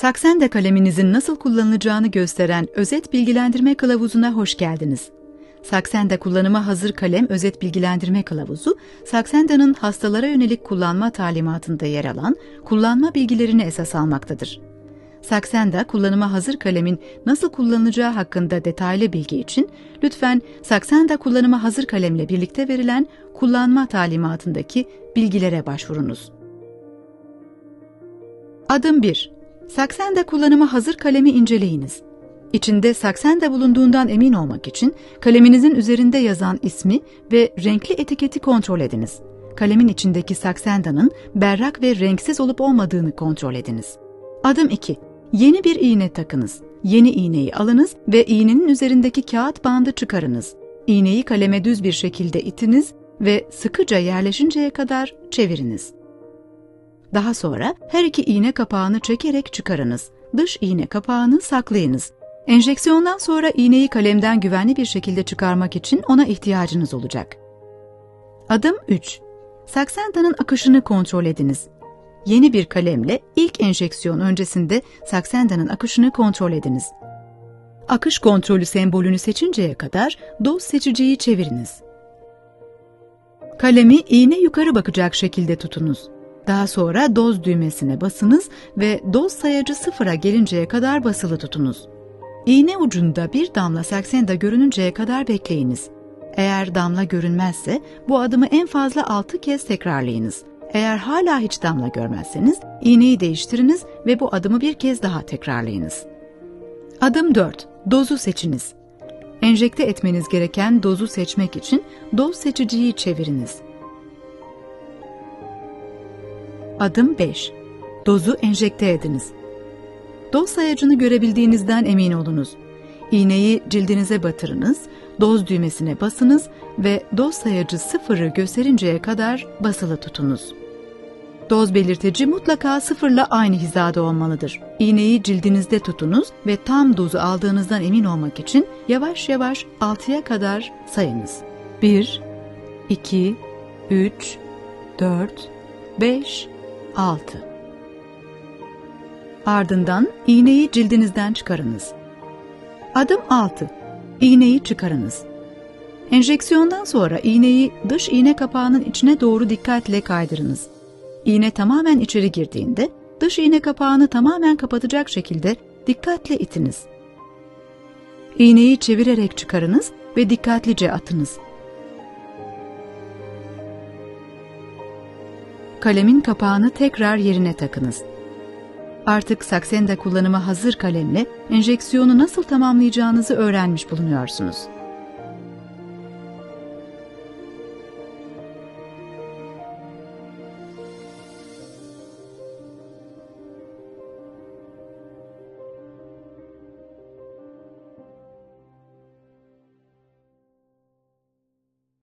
Saksenda kaleminizin nasıl kullanılacağını gösteren özet bilgilendirme kılavuzuna hoş geldiniz. Saksenda kullanıma hazır kalem özet bilgilendirme kılavuzu, Saksenda'nın hastalara yönelik kullanma talimatında yer alan kullanma bilgilerini esas almaktadır. Saksenda kullanıma hazır kalemin nasıl kullanılacağı hakkında detaylı bilgi için lütfen Saksenda kullanıma hazır kalemle birlikte verilen kullanma talimatındaki bilgilere başvurunuz. Adım 1. Saksenda kullanıma hazır kalemi inceleyiniz. İçinde saksenda bulunduğundan emin olmak için kaleminizin üzerinde yazan ismi ve renkli etiketi kontrol ediniz. Kalemin içindeki saksendanın berrak ve renksiz olup olmadığını kontrol ediniz. Adım 2. Yeni bir iğne takınız. Yeni iğneyi alınız ve iğnenin üzerindeki kağıt bandı çıkarınız. İğneyi kaleme düz bir şekilde itiniz ve sıkıca yerleşinceye kadar çeviriniz. Daha sonra her iki iğne kapağını çekerek çıkarınız. Dış iğne kapağını saklayınız. Enjeksiyondan sonra iğneyi kalemden güvenli bir şekilde çıkarmak için ona ihtiyacınız olacak. Adım 3. Saksenda'nın akışını kontrol ediniz. Yeni bir kalemle ilk enjeksiyon öncesinde Saksenda'nın akışını kontrol ediniz. Akış kontrolü sembolünü seçinceye kadar doz seçiciyi çeviriniz. Kalemi iğne yukarı bakacak şekilde tutunuz. Daha sonra doz düğmesine basınız ve doz sayacı sıfıra gelinceye kadar basılı tutunuz. İğne ucunda bir damla saksenda görününceye kadar bekleyiniz. Eğer damla görünmezse bu adımı en fazla 6 kez tekrarlayınız. Eğer hala hiç damla görmezseniz iğneyi değiştiriniz ve bu adımı bir kez daha tekrarlayınız. Adım 4. Dozu seçiniz. Enjekte etmeniz gereken dozu seçmek için doz seçiciyi çeviriniz. Adım 5. Dozu enjekte ediniz. Doz sayacını görebildiğinizden emin olunuz. İğneyi cildinize batırınız, doz düğmesine basınız ve doz sayacı sıfırı gösterinceye kadar basılı tutunuz. Doz belirtici mutlaka sıfırla aynı hizada olmalıdır. İğneyi cildinizde tutunuz ve tam dozu aldığınızdan emin olmak için yavaş yavaş 6'ya kadar sayınız. 1, 2, 3, 4, 5, 6. Ardından iğneyi cildinizden çıkarınız. Adım 6. İğneyi çıkarınız. Enjeksiyondan sonra iğneyi dış iğne kapağının içine doğru dikkatle kaydırınız. İğne tamamen içeri girdiğinde dış iğne kapağını tamamen kapatacak şekilde dikkatle itiniz. İğneyi çevirerek çıkarınız ve dikkatlice atınız. Kalemin kapağını tekrar yerine takınız. Artık Saksenda kullanıma hazır kalemle enjeksiyonu nasıl tamamlayacağınızı öğrenmiş bulunuyorsunuz.